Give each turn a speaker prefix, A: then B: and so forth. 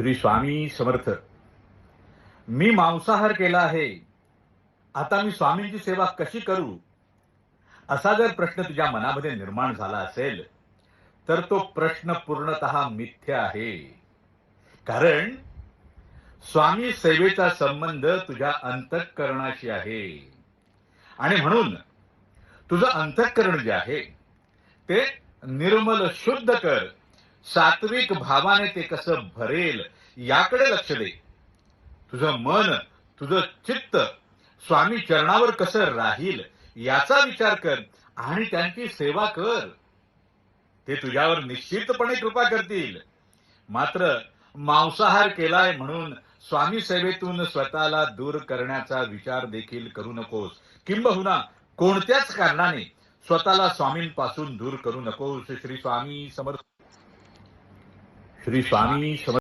A: श्री स्वामी समर्थ. मी मांसाहार केला आहे. आता मी स्वामींची सेवा कशी करू? असा जर प्रश्न तुझ्या मनामध्ये निर्माण झाला असेल तर तो प्रश्न पूर्णतः मिथ्य आहे. कारण स्वामी सेवेचा संबंध तुझ्या अंतःकरणाशी आहे. आणि म्हणून तुझं अंतःकरण जे आहे ते निर्मल शुद्ध कर. सात्विक भावाने ते कसं भरेल याकडे लक्ष दे. तुझं मन तुझं चित्त स्वामी चरणावर कसं राहील याचा विचार कर आणि त्यांची सेवा कर. ते तुझ्यावर निश्चितपणे कृपा करतील. मात्र मांसाहार केलाय म्हणून स्वामी सेवेतून स्वतःला दूर करण्याचा विचार देखील करू नकोस. किंबहुना कोणत्याच कारणाने स्वतःला स्वामींपासून दूर करू नकोस. श्री स्वामी समर्थ श्री स्वामी समर्थ